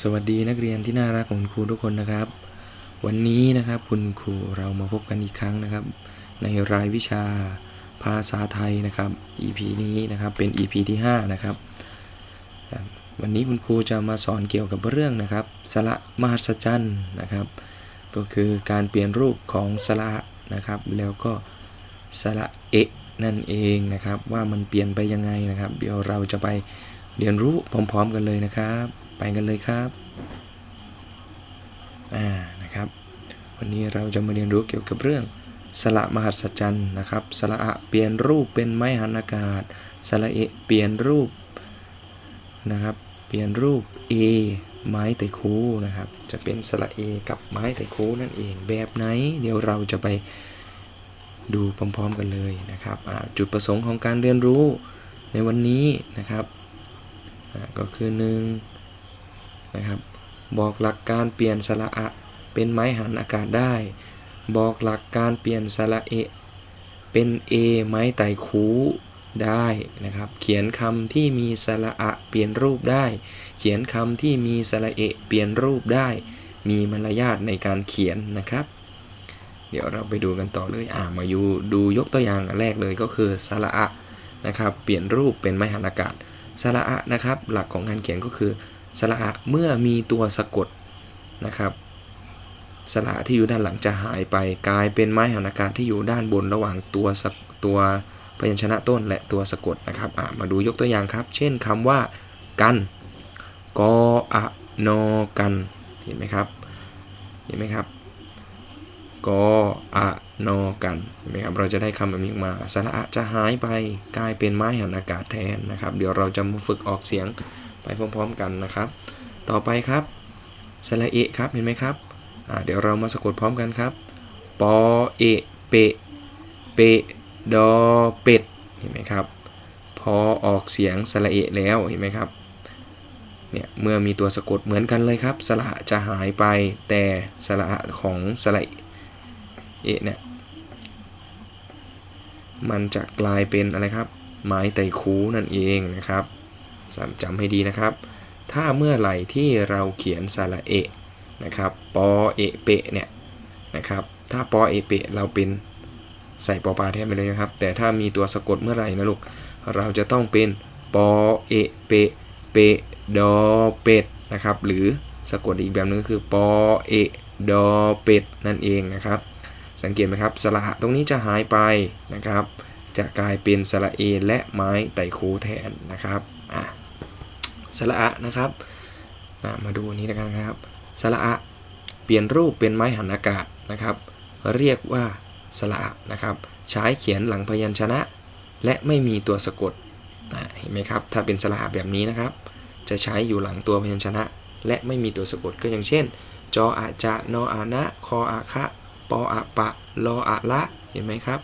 สวัสดีนักเรียนที่น่ารักของคุณครูทุกคนนะครับ วันนี้นะครับคุณครูเรามาพบกันอีกครั้งนะครับ ในรายวิชาภาษาไทยนะครับ EP นี้นะครับเป็น EP ที่ 5 นะครับ วันนี้คุณครูจะมาสอนเกี่ยวกับเรื่องนะครับสระมหัศจรรย์นะครับ ก็คือการเปลี่ยนรูปของสระนะครับ แล้วก็สระเอะนั่นเองนะครับ ว่ามันเปลี่ยนไปยังไงนะครับ เดี๋ยวเราจะไปเรียนรู้พร้อม ๆ กันเลยนะครับ กันเลยครับอ่านะครับ วันนี้เราจะมาเรียนรู้เกี่ยวกับเรื่อง สระมหัศจรรย์นะครับ สระอะเปลี่ยนรูปเป็นไม้หันอากาศ สระเอเปลี่ยนรูปนะครับ เปลี่ยนรูป A ไม้ไตคูนะครับ จะเป็นสระเอกับไม้ไตคูนั่นเองแบบไหน เดี๋ยวเราจะไปดูพร้อมๆกันเลยนะครับ จุดประสงค์ของการเรียนรู้ในวันนี้นะครับก็คือห นะครับ บอกหลักการเปลี่ยนสระอะเป็นไม้หันอากาศได้ บอกหลักการเปลี่ยนสระเอ เป็น A ไม้ไต่คูได้นะครับ เขียนคำที่มีสระอะเปลี่ยนรูปได้ เขียนคำที่มีสระเอเปลี่ยนรูปได้ มีมารยาทในการเขียนนะครับ เดี๋ยวเราไปดูกันต่อเลยอ่ามาอยู่ดูยกตัวอย่างแรกเลยก็คือสระอะนะครับ เปลี่ยนรูปเป็นไม้หันอากาศสระอะนะครับ หลักของการเขียนก็คือ สระอะเมื่อมีตัวสะกดนะครับสระที่อยู่ด้านหลังจะหายไปกลายเป็นไม้หันอากาศที่อยู่ด้านบนระหว่างตัวตัวพยัญชนะต้นและตัวสะกดนะครับมาดูยกตัวอย่างครับ เช่นคำว่า กันกออะนอกันเห็นไหมครับเห็นไหมครับกออะนอกันเห็นไหมครับเราจะได้คำแบบนี้ออกมาสระอะจะหายไปกลายเป็นไม้หันอากาศแทนนะครับ เดี๋ยวเราจะมาฝึกออกเสียง ไปพร้อมๆกันนะครับ ต่อไปครับสระเอะครับเห็นไหมครับเดี๋ยวเรามาสะกดพร้อมกันครับปอเอะเปะเปะดอเป็ดเห็นไหมครับพอออกเสียงสระเอะแล้วเห็นไหมครับเนี่ยเมื่อมีตัวสะกดเหมือนกันเลยครับสระจะหายไปแต่สระของสระเอะเนี่ยมันจะกลายเป็นอะไรครับ ไม้ไต่คูนั่นเองนะครับ จำจำให้ดีนะครับ ถ้าเมื่อไหร่ที่เราเขียนสระเอะนะครับปอเอะเปะเนี่ยนะครับ ถ้าปอเอะเปะเราเป็นใส่ปอปลาแทนไปเลยนะครับ แต่ถ้ามีตัวสะกดเมื่อไหร่นะลูก เราจะต้องเป็นปอเอะเปะเปะดอเป็ดนะครับ หรือสะกดอีกแบบนึงคือปอเอะดอเป็ดนั่นเองนะครับ สังเกตไหมครับสระตรงนี้จะหายไปนะครับ จะกลายเป็นสระเอและไม้ไต่คูแทนนะครับ อะสระอะนะครับมาดูอันนี้แล้วกันครับ สระอะเปลี่ยนรูปเป็นไม้หันอากาศนะครับ เรียกว่าสระอะนะครับ ใช้เขียนหลังพยัญชนะ และไม่มีตัวสะกดอะเห็นไหมครับ ถ้าเป็นสระอะแบบนี้นะครับ จะใช้อยู่หลังตัวพยัญชนะ และไม่มีตัวสะกดก็อย่างเช่น จออะจะนออานะคออะคะปออะปะลออะละเห็นไหมครับ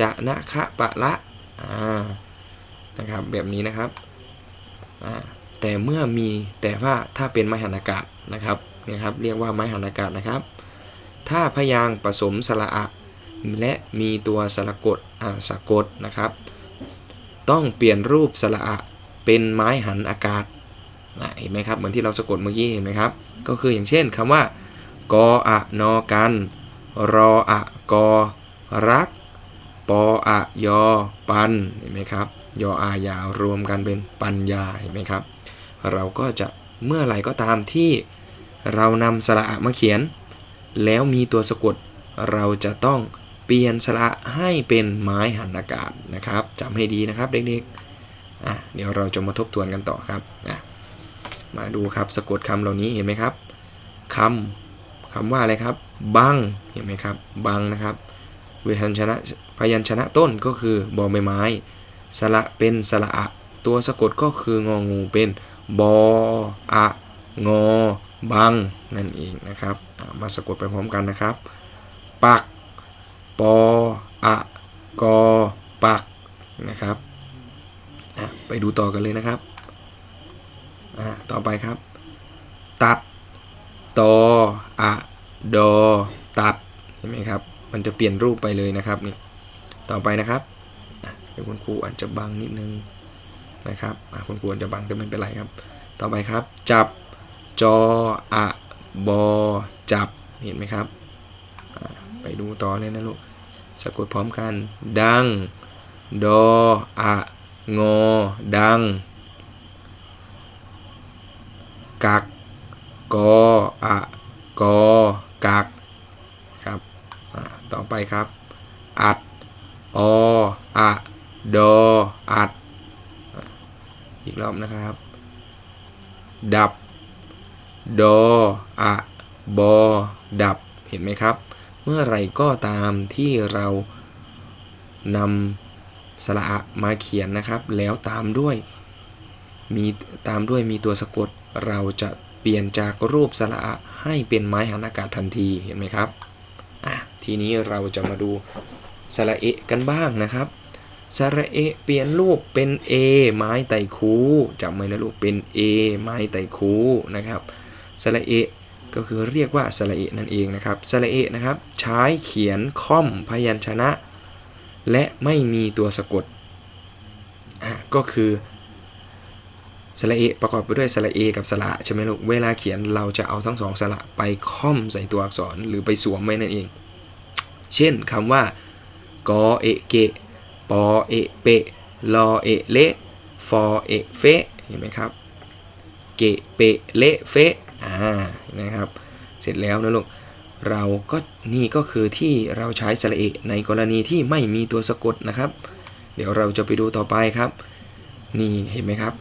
จะนะคะปะละอ่านะครับแบบนี้นะครับ แต่เมื่อมีแต่ว่าถ้าเป็นไม้หันอากาศนะครับนะครับ เรียกว่าไม้หันอากาศนะครับ ถ้าพยางค์ผสมสระอะและมีตัวสระกดอ่าสะกดนะครับ ต้องเปลี่ยนรูปสระอะเป็นไม้หันอากาศเห็นไหมครับเหมือนที่เราสะกดเมื่อกี้เห็นไหมครับ ก็คืออย่างเช่นคำว่ากออะนอกันรออะกอรักปออะยอปันเห็นไหมครับ ยออายาวรวมกันเป็นปัญญาเห็นไหมครับ เราก็จะเมื่อไหร่ก็ตามที่เรานำสระมาเขียน แล้วมีตัวสะกด เราจะต้องเปลี่ยนสระให้เป็นไม้หันอากาศนะครับจำให้ดีนะครับเด็กๆอะเดี๋ยวเราจะมาทบทวนกันต่อครับอะมาดูครับสะกดคำเหล่านี้เห็นไหมครับคำคำว่าอะไรครับ บังเห็นไหมครับ บังนะครับพยัญชนะพยัญชนะต้นก็คือบอใบไม้ สระเป็นสระอะ ตัวสะกดก็คืององูเป็นบออะงอบังนั่นเองนะครับ มาสะกดไปพร้อมกันนะครับ ปัก ปออะกอปักนะครับ ไปดูต่อกันเลยนะครับ ต่อไปครับ ตัด ตออะดอ ตัด เห็นไหมครับ มันจะเปลี่ยนรูปไปเลยนะครับนี่ ต่อไปนะครับ ดี๋ยวคุณครูอาจจะบังนิดนึงนะครับคุณครูอาจจะบังแต่ไม่เป็นไรครับ ต่อไปครับ จับจออะบอจับเห็นไหมครับ ไปดูต่อเลยนะลูกสะกดพร้อมกัน ดัง ดออะงอ ดัง กัก กออะกอ กัก ครับ ต่อไปครับ อัด ออะ ดอ อัด อีกรอบนะครับ ดับ ดอ อะ บอ ดับ เห็นไหมครับ เมื่อไรก็ตามที่เรานำสระอะมาเขียนนะครับ แล้วตามด้วย มีตามด้วยมีตัวสะกด เราจะเปลี่ยนจากรูปสระอะให้เป็นไม้หันอากาศทันที เห็นไหมครับ อะ ทีนี้เราจะมาดูสระเอะกันบ้างนะครับ สระเอเปลี่ยนรูปเป็น A ไม้ไตคูจำไว้นะลูกเป็น A ไม้ไตคูนะครับสระเอก็คือเรียกว่าสระเอนั่นเองนะครับสระเอนะครับ ใช้เขียนค่อมพยัญชนะ และไม่มีตัวสะกดะก็คือสระเอประกอบไปด้วยสระเอกับสระใช่ไหมลูกเวลาเขียนเราจะเอาทั้งสองสระไปค่อมใส่ตัวอักษรหรือไปสวมไว้นั่นเอง เช่นคำว่ากอเอเกะ ปอเอเปลอเอเลฟอเอเฟเห็นไหมครับ เกเปเลเฟอ่านะครับ เสร็จแล้วนะลูก เราก็นี่ก็คือที่เราใช้สระเอในกรณีที่ไม่มีตัวสะกดนะครับ เดี๋ยวเราจะไปดูต่อไปครับ นี่เห็นไหมครับ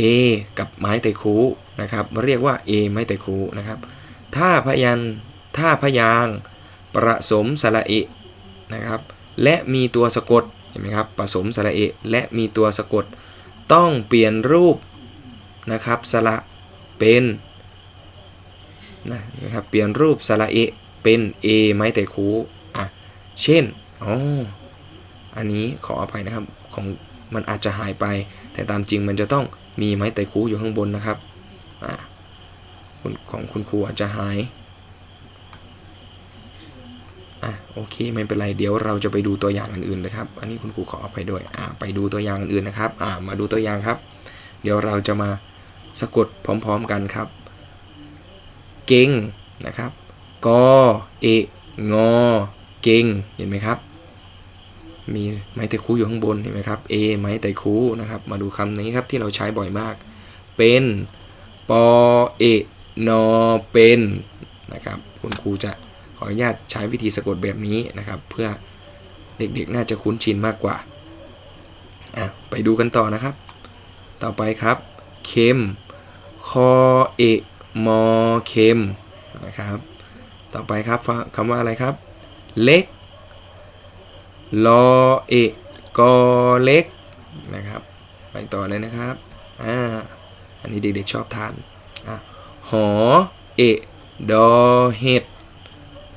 A กับไม้ไต่คูนะครับเรียกว่า A ไม้ไต่คูนะครับ ถ้าพยัญถ้าพยางประสมสระเอนะครับ และมีตัวสะกด ห็นไหมครับผสมสระเอะและมีตัวสะกดต้องเปลี่ยนรูปนะครับสระเป็นนะครับเปลี่ยนรูปสระเอะเป็น A ไม้แต่คูอะเช่นอ๋ออันนี้ขออภัยนะครับของมันอาจจะหายไป แต่ตามจริงมันจะต้องมีไม้แต่คูอยู่ข้างบนนะครับอะของคุณครูอาจจะหาย อะโอเคไม่เป็นไรเดี๋ยวเราจะไปดูตัวอย่างอื่นๆนะครับ อันนี้คุณครูขออภัยด้วยอ่าไปดูตัวอย่างอื่นๆนะครับอ่ามาดูตัวอย่างครับ เดี๋ยวเราจะมาสะกดพร้อมๆกันครับ เก่งนะครับกอเอะงอเก่งเห็นไหมครับ มีไม้แต่คูอยู่ข้างบนเห็นไหมครับ A ไม้แต่คูนะครับ มาดูคำนี้ครับที่เราใช้บ่อยมาก เป็นปอเอนอเป็นนะครับคุณครูจะ ออนุญาตใช้วิธีสะกดแบบนี้นะครับ เพื่อเด็กๆน่าจะคุ้นชินมากกว่า ไปดูกันต่อนะครับ ต่อไปครับเค็มคอเอะมอเค็มนะครับ ต่อไปครับคำว่าอะไรครับ เล็กลอเอะกอเล็กนะครับ ไปต่อเลยนะครับอ่าอันนี้เด็กๆชอบทานอะหอเอะดอเห็ด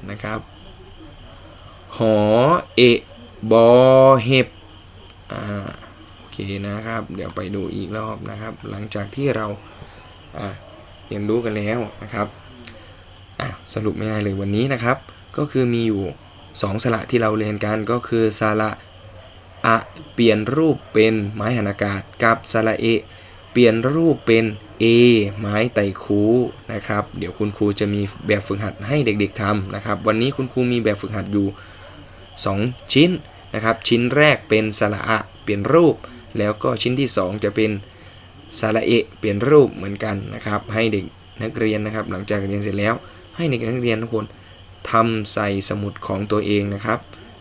นะครับหอเอะบอเห็บอ่าโอเคนะครับ เดี๋ยวไปดูอีกรอบนะครับ หลังจากที่เราอ่าเรียนรู้กันแล้วนะครับอะสรุปง่ายๆเลยวันนี้นะครับ ก็คือมีอยู่ 2 สระที่เราเรียนกันก็คือสระอะเปลี่ยนรูปเป็นไม้หันอากาศกับสระเอเปลี่ยนรูปเป็น A ไม้ไต่คูนะครับ เดี๋ยวคุณครูจะมีแบบฝึกหัดให้เด็กๆทำนะครับ วันนี้คุณครูมีแบบฝึกหัดอยู่ 2 ชิ้นนะครับ ชิ้นแรกเป็นสระอะเปลี่ยนรูป แล้วก็ชิ้นที่ 2 จะเป็นสระเอะเปลี่ยนรูปเหมือนกันนะครับ ให้เด็กนักเรียนนะครับ หลังจากเรียนเสร็จแล้ว ให้เด็กนักเรียนทุกคนทำใส่สมุดของตัวเองนะครับ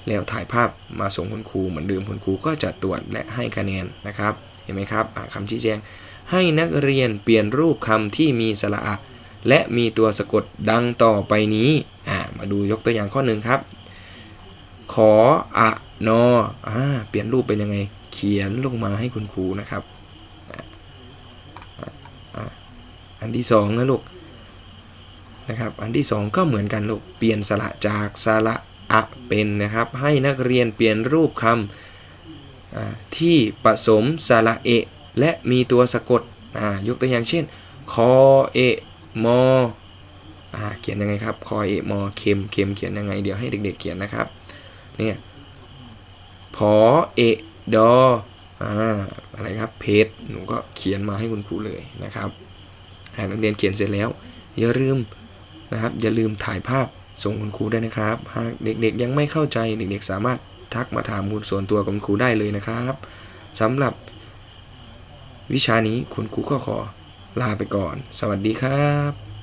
แล้วถ่ายภาพมาส่งคุณครูเหมือนเดิมคุณครูก็จะตรวจและให้คะแนนนะครับ เห็นไหมครับอ่าคำชี้แจง ให้นักเรียนเปลี่ยนรูปคำที่มีสระอะ และมีตัวสะกดดังต่อไปนี้ มาดูยกตัวอย่างข้อหนึ่งครับ ขออะนออ่าเปลี่ยนรูปเป็นยังไง เขียนลงมาให้คุณครูนะครับ อันที่สองนะลูกนะครับ อันที่สองก็เหมือนกันลูก เปลี่ยนสระจากสระอะเป็นนะครับ ให้นักเรียนเปลี่ยนรูปคำที่ผสมสระเอะ และมีตัวสะกดยกตัวอย่างเช่นคอเอมอเขียนยังไงครับคอเอมอเค็มเค็มเขียนยังไงเดี๋ยวให้เด็กๆเขียนนะครับเนี่ยพอเอดออะไรครับเพจหนูก็เขียนมาให้คุณครูเลยนะครับหากนักเรียนเขียนเสร็จแล้ว อย่าลืมนะครับ อย่าลืมถ่ายภาพส่งคุณครูได้นะครับ หากเด็กๆยังไม่เข้าใจเด็กๆ สามารถทักมาถามคุณส่วนตัวกับคุณครูได้เลยนะครับสำหรับ วิชานี้คุณครูก็ขอลาไปก่อน สวัสดีครับ